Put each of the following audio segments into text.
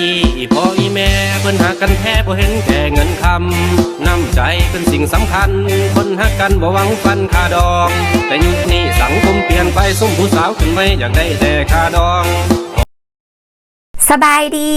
กี้พ่ออีแม่เพิ่นหากันแท้บ่เห็นแก่เงินคำน้ำใจเป็นสิ่งสำคัญ คนหักกันบ่หวังฟันคาดอง แต่ยุคนี้สังคมเปลี่ยนไปส้มผู้สาวขึ้นไม่อยากได้แต่คาดองสบายดี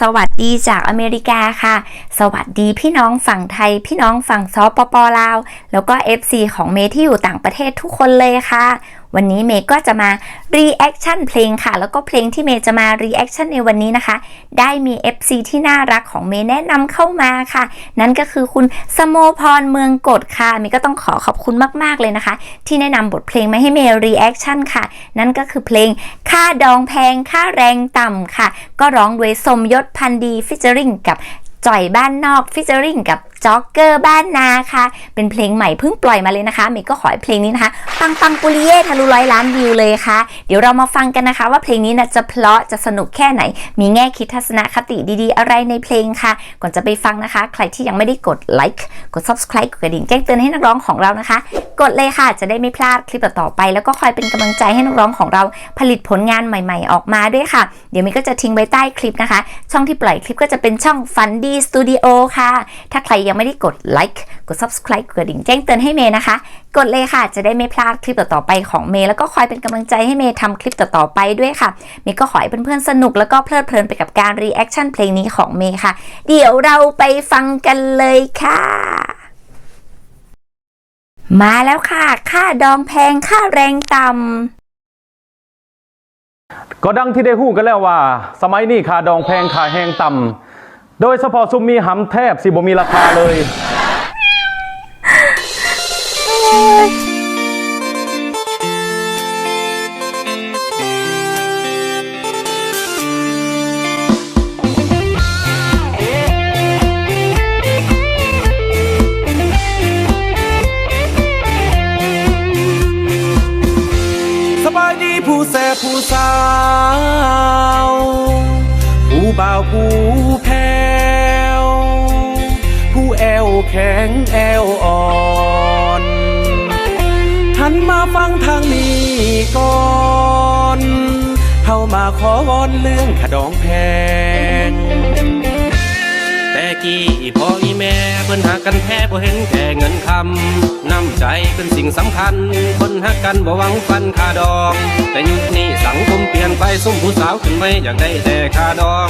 สวัสดีจากอเมริกาค่ะ สวัสดีพี่น้องฝั่งไทย พี่น้องฝั่งซอปปลาว แล้วก็ FC ของเมที่อยู่ต่างประเทศทุกคนเลยค่ะ วันนี้เมย์ก็จะมา reaction เพลงค่ะ แล้วก็เพลงที่เมย์จะมา reaction ในวันนี้นะคะ ได้มี FC ที่น่ารักของเมย์แนะนำเข้ามาค่ะ นั่นก็คือคุณสโมพรเมืองกฎค่ะเมย์ก็ต้องขอขอบคุณมากๆเลยนะคะ ที่แนะนำบทเพลงมาให้เมย์ reaction ค่ะ นั่นก็คือเพลงค่าดองแพงค่าแรงต่ำค่ะ ก็ร้องโดยสมยศพันดีฟิชเจอริงกับจ่อยบ้านนอกฟิชเจอริงกับ จ็อกเกอร์บ้านนาค่ะ เป็นเพลงใหม่เพิ่งปล่อยมาเลยนะคะเมย์ก็ขอให้เพลงนี้นะคะ ปังปังปุริเย่ทะลุร้อยล้านวิวเลยค่ะ เดี๋ยวเรามาฟังกันนะคะ ว่าเพลงนี้นะจะเพราะจะสนุกแค่ไหน มีแง่คิดทัศนคติดีๆ อะไรในเพลงค่ะ ก่อนจะไปฟังนะคะ ใครที่ยังไม่ได้กดไลค์กด subscribe กดกระดิ่งแจ้งเตือนให้นักร้องของเรานะคะ กดเลยค่ะ จะได้ไม่พลาดคลิปต่อๆไป แล้วก็คอยเป็นกำลังใจให้นักร้องของเราผลิตผลงานใหม่ ๆ ออกมาด้วยค่ะ เดี๋ยวมินก็จะทิ้งไว้ใต้คลิปนะคะ ช่องที่ปล่อยคลิปก็จะเป็นช่อง Fun D Studio ค่ะถ้าใครยังไม่ได้กดไลค์กด subscribe กดกระดิ่งแจ้งเตือนให้เมย์นะคะ กดเลยค่ะ จะได้ไม่พลาดคลิปต่อๆไปของเมย์แล้วก็คอยเป็นกำลังใจให้เมย์ทำคลิปต่อๆไปด้วยค่ะ เมย์ก็ขอให้เพื่อนๆสนุกแล้วก็เพลิดเพลินไปกับการ reaction เพลงนี้ของเมย์ค่ะ เดี๋ยวเราไปฟังกันเลยค่ะมาแล้วค่ะ ค่าดองแพง ค่าแรงต่ำ ก็ดังที่ได้หู้กันแล้วว่า สมัยนี้ค่าดองแพงค่าแหงต่ำ โดยเฉพาะซุมมีหำแทบสิบ่มีราคาเลย สบายดีผู้แสบผู้สาว ผู้บ่าวผู้แพ้ แข็งแอวอ่อนทันมาฟังทางนี้ก่อนเข้ามาขอวอนเรื่องขดองแพงแต่กี่พ่ออีแม่ เพิ่นหากันแท้บ่เห็นแก่เงินคำน้ำใจเป็นสิ่งสำคัญ คนหักกันบ่หวังฟันค่าดอง แต่ยุคนี้สังคมเปลี่ยนไปส้มผู้สาวขึ้นไม่อยากได้แต่ค่าดอง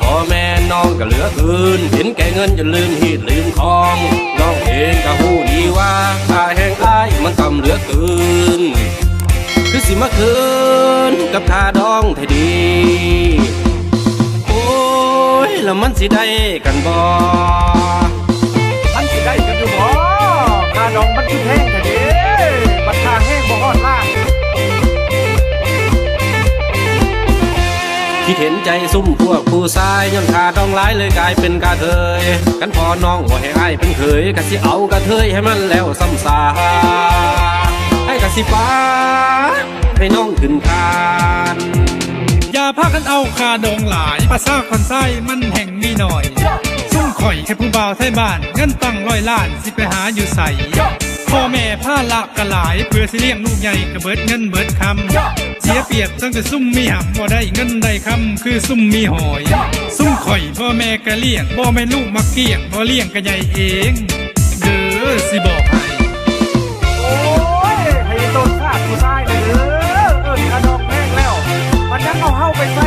พ่อแม่น้องก็เหลือเกินเห็นแก่เงินจนลืมฮีดลืมคองน้องเองก็หูดีว่าค่าแห้งอ้ายมันต่ำเหลือเกินคือสิมาคืนกับค่าดองไทยดีโอ้ยแล้วมันสิได้กันบ่ เห็นใจซุ่มพวกผู้ชายย้อนขาดองร้ายเลยกลายเป็นกาเทยกันพอน้องว่าให้อ้ายเป็นเคยกะสิเอากระเทยให้มันแล้วซ้ำซาให้กะสิป้าให้น้องขึ้นคานอย่าพากันเอาคาดองหลายภาษาคนไส้มันแห่งมีหน่อย ซุ่มข่อยแค่ผู้บ่าวไทยบ้านเงินตั้งร้อยล้านสิไปหาอยู่ใส่ พ่อแม่ผ้าละกะหลาย เพื่อสิเลี้ยงลูกใหญ่ก็เบิดเงินเบิดคำเสียเปรียบตั้งแต่ซุ่มมีหำบ่ได้เงินได้คำคือซุ่มมีหอย ซุ่มข่อยพ่อแม่ก็เลี้ยงบ่แม่นลูกมาเกี้ยงบ่เลี้ยงก็ใหญ่เองเด้อสิบอกให้โอ้ยให้ต้นชาติผู้ชายเลยเด้อเอิ้นค่าดองแพงแล้ว มันยังเอาเฮาไปใส่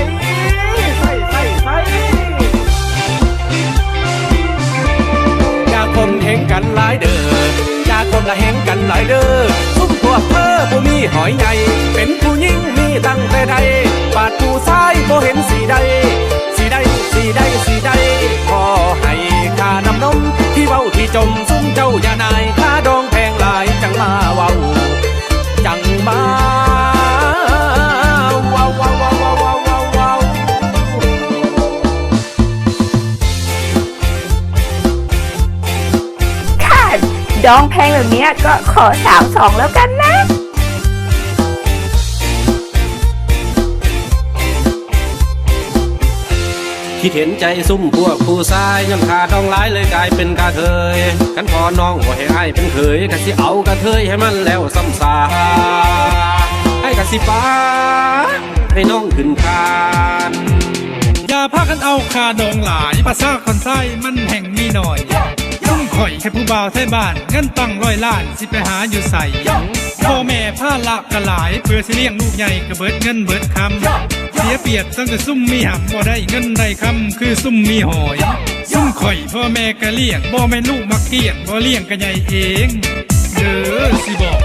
ใส่ใส่ใส่อย่าคมเหงกันหลายเด้อ อย่าคมละเหงกันหลายเด้อซุ่มพวกเธอผู้มีหอยใหญ่เป็นผู้หญิงมีตั้งแต่ใดบาดผู้ชายบ่เห็นสีใดสีใดสีใดสีใดขอให้ข้าน้ำนมที่เว้าที่จมซุ่มเจ้าอย่านายข้าดองแพงหลายจังมาเว้า ดองแพงแบบเนี้ยก็ขอสามสองแล้วกันนะ คิดเห็นใจซุ่มพวกผู้ชายย้อนขาดองร้ายเลยกลายเป็นกาเทยกันพอน้องว่าให้อ้ายเป็นเคยกะสิเอากระเทยให้มันแล้วซ้ำซาให้กะสิป้าให้น้องขึ้นคานอย่าพากันเอาคาดองหลายภาษาคนไส้มันแห่งมีหน่อย ข่อยแค่ผู้บ่าวไทยบ้านเงินตั้งร้อยล้านสิไปหาอยู่ใส่พ่อแม่ผ้าละกะหลายเพื่อสิเลี้ยงลูกใหญ่ก็เบิดเงินเบิดคำเสียเปรียบตั้งแต่ซุ่มมีหำบ่ได้เงินได้คำคือซุ่มมีหอย ซุ่มข่อยพ่อแม่ก็เลี้ยงบ่แม่นลูกมักเกี้ยงบ่เลี้ยงก็ใหญ่เองเด้อสิบอก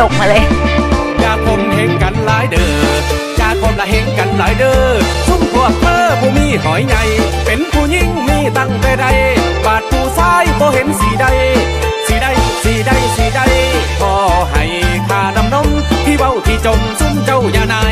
ตกมาเลยอย่าคมเห็นกันหลายเด้ออย่าคมละเห็นกันหลายเด้อซุ่มพวกเธอผู้มีหอยใหญ่เป็นผู้หญิงมีตั้งแต่ใดบาดผู้ชายบ่เห็นสีใดสีใดสีใดสีใดพอให้ค่าดำนมที่เว้าที่จมซุ่มเจ้าอย่านาย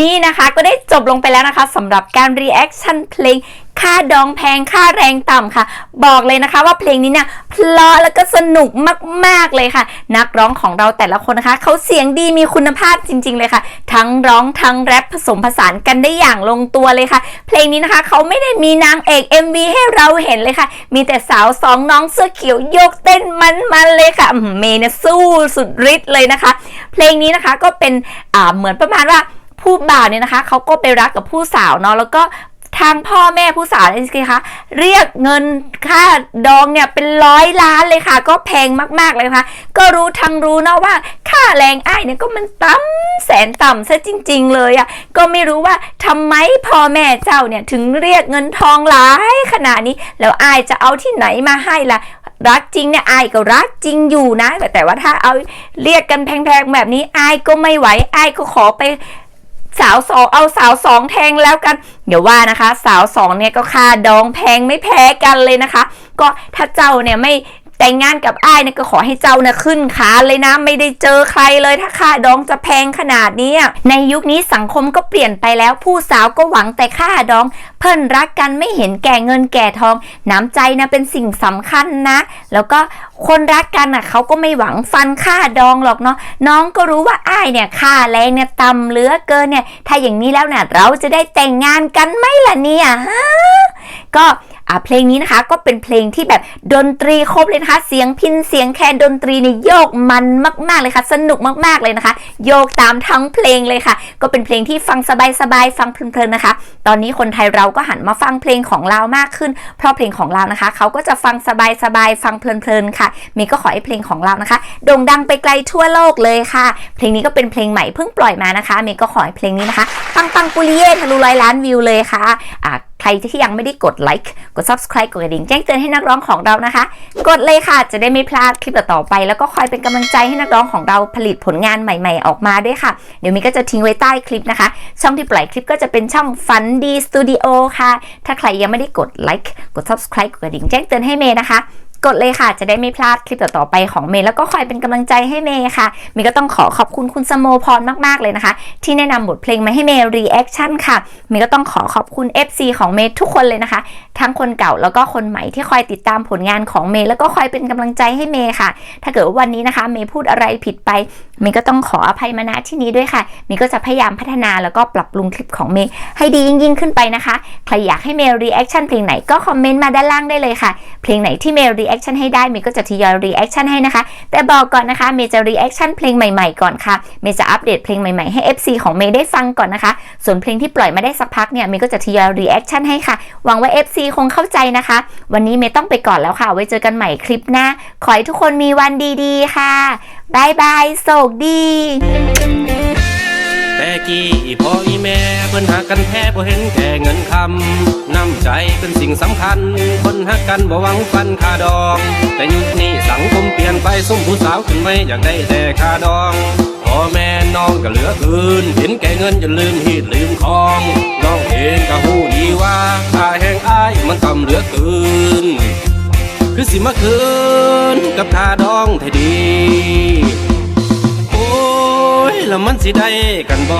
นี่นะคะก็ได้จบลงไปแล้วนะคะสำหรับการรีแอคชั่นเพลงค่าดองแพงค่าแรงต่ำค่ะ บอกเลยนะคะว่าเพลงนี้เนี่ยเพลาะแล้วก็สนุกมากๆเลยค่ะ นักร้องของเราแต่ละคนนะคะเขาเสียงดีมีคุณภาพจริง ๆ เลยค่ะ ทั้งร้องทั้งแรปผสมผสานกันได้อย่างลงตัวเลยค่ะ เพลงนี้นะคะเขาไม่ได้มีนางเอก MV ให้เราเห็นเลยค่ะ มีแต่สาวสองน้องเสื้อเขียวโยกเต้นมันๆเลยค่ะเมย์เนี่ยสู้สุดฤทธิ์เลยนะคะ เพลงนี้นะคะก็เป็นเหมือนประมาณว่า ผู้บ่าวเนี่ยนะคะเขาก็ไปรักกับผู้สาวเนาะแล้วก็ทางพ่อแม่ผู้สาวนี่สิคะเรียกเงินค่าดองเนี่ยเป็นร้อยล้านเลยค่ะ ก็แพงมากๆเลยนะคะก็รู้ทั้งรู้เนาะว่าค่าแรงอ้ายเนี่ยก็มันต่ำแสนต่ำซะจริง ๆ เลยอะ่ะก็ไม่รู้ว่าทำไมพ่อแม่เจ้าเนี่ยถึงเรียกเงินทองหลายขนาดนี้ แล้วอ้ายจะเอาที่ไหนมาให้ล่ะรักจริงเนี่ยอายก็รักจริงอยู่นะแต่แต่ว่าถ้าเอาเรียกกันแพงๆแบบนี้อายก็ไม่ไหวอายก็ขอไป สาวสองเอาสาวสองแทงแล้วกัน เดี๋ยวว่านะคะ สาวสองเนี่ยก็ค่าดองแพงไม่แพ้กันเลยนะคะ ก็ถ้าเจ้าเนี่ยไม่ แต่งงานกับอ้ายเนี่ยก็ขอให้เจ้าเนี่ยขึ้นขาเลยนะไม่ได้เจอใครเลยถ้าค่าดองจะแพงขนาดนี้ ในยุคนี้สังคมก็เปลี่ยนไปแล้วผู้สาวก็หวังแต่ค่าดอง เพิ่นรักกันไม่เห็นแก่เงินแก่ทอง น้ำใจนะเป็นสิ่งสำคัญนะ แล้วก็คนรักกันอะเขาก็ไม่หวังฟันค่าดองหรอกเนาะน้องก็รู้ว่าอ้ายเนี่ยค่าแรงเนี่ยต่ำเหลือเกินเนี่ยถ้าอย่างนี้แล้วเนี่ยเราจะได้แต่งงานกันไหมล่ะเนี่ยฮะก็ อะเพลงนี้นะคะก็เป็นเพลงที่แบบดนตรีครบเลยนะคะเสียงพินเสียงแคนดนตรีเนี่ยโยกมันมากๆเลยค่ะ สนุกมากๆเลยนะคะ โยกตามทั้งเพลงเลยค่ะ ก็เป็นเพลงที่ฟังสบายๆฟังเพลินๆนะคะ ตอนนี้คนไทยเราก็หันมาฟังเพลงของเรามากขึ้น เพราะเพลงของเรานะคะเขาก็จะฟังสบายๆฟังเพลินๆค่ะเมย์ก็ขอให้เพลงของเรานะคะโด่งดังไปไกลทั่วโลกเลยค่ะ เพลงนี้ก็เป็นเพลงใหม่เพิ่งปล่อยมานะคะ เมย์ก็ขอให้เพลงนี้นะคะปังปังปุริเย่ทะลุร้อยล้านวิวเลยค่ะอะใครที่ยังไม่ได้กดไลค์กด subscribe กดกระดิ่งแจ้งเตือนให้นักร้องของเรานะคะ กดเลยค่ะจะได้ไม่พลาดคลิปต่อๆไป แล้วก็คอยเป็นกำลังใจให้นักร้องของเราผลิตผลงานใหม่ ๆ ออกมาด้วยค่ะ เดี๋ยวมีก็จะทิ้งไว้ใต้คลิปนะคะ ช่องที่ปล่อยคลิปก็จะเป็นช่องฟันดีสตูดิโอค่ะ ถ้าใครยังไม่ได้กดไลค์กด subscribe กดกระดิ่งแจ้งเตือนให้เมย์นะคะ กดเลยค่ะ จะได้ไม่พลาดคลิปต่อๆไปของเมย์แล้วก็คอยเป็นกำลังใจให้เมย์ค่ะเมย์ก็ต้องขอขอบคุณคุณสโมพรมากๆเลยนะคะ ที่แนะนำบทเพลงมาให้เมย์รีแอคชั่นค่ะเมย์ก็ต้องขอขอบคุณ FC ของเมย์ทุกคนเลยนะคะ ทั้งคนเก่าแล้วก็คนใหม่ที่คอยติดตามผลงานของเมย์แล้วก็คอยเป็นกำลังใจให้เมย์ค่ะ ถ้าเกิดว่าวันนี้นะคะ เมย์พูดอะไรผิดไป มย์ก็ต้องขออภัยมาณที่นี้ด้วยค่ะเมย์ก็จะพยายามพัฒนาแล้วก็ปรับปรุงคลิปของเมย์ให้ดียิ่งยิ่งขึ้นไปนะคะ ใครอยากให้เมย์รีแอคชั่นเพลงไหนก็คอมเมนต์มาด้านล่างได้เลยค่ะ เพลงไหนที่เมย์รีแอคชั่นให้ได้ เมย์ก็จะทยอยรีแอคชั่นให้นะคะ แต่บอกก่อนนะคะ เมย์จะรีแอคชั่นเพลงใหม่ๆก่อนค่ะ เมย์จะอัปเดตเพลงใหม่ๆให้ FC ของเมย์ได้ฟังก่อนนะคะ ส่วนเพลงที่ปล่อยมาได้สักพักเนี่ย เมย์ก็จะทยอยรีแอคชั่นให้ค่ะ หวังว่า FC คงเข้าใจนะคะ วันนี้เมย์ต้องไปก่อนแล้วค่ะ ไว้เจอกันใหม่คลิปหน้า ขอให้ทุกคนมีวันดีๆ ค่ะบายบายโชกดีแต่กี้พ่ออีแม่เพิ่นหักกันแท้บ่เห็นแค่เงินคำน้ำใจเป็นสิ่งสำคัญ คนหักกันบ่หวังฟันคาดอง แต่ยุคนี้สังคมเปลี่ยนไปสุ่มผู้สาวขึ้นไม่อยากได้แต่คาดองพ่อแม่น้องก็เหลือคืนเห็นแก่เงินจนลืมหีดลืมคองน้องเองก็หูดีว่าค่าแห่งอ้ายมันต่ำเหลือคืนคือสิมาคืนกับคาดองแท้ดี แล้วมันสิได้กันบ่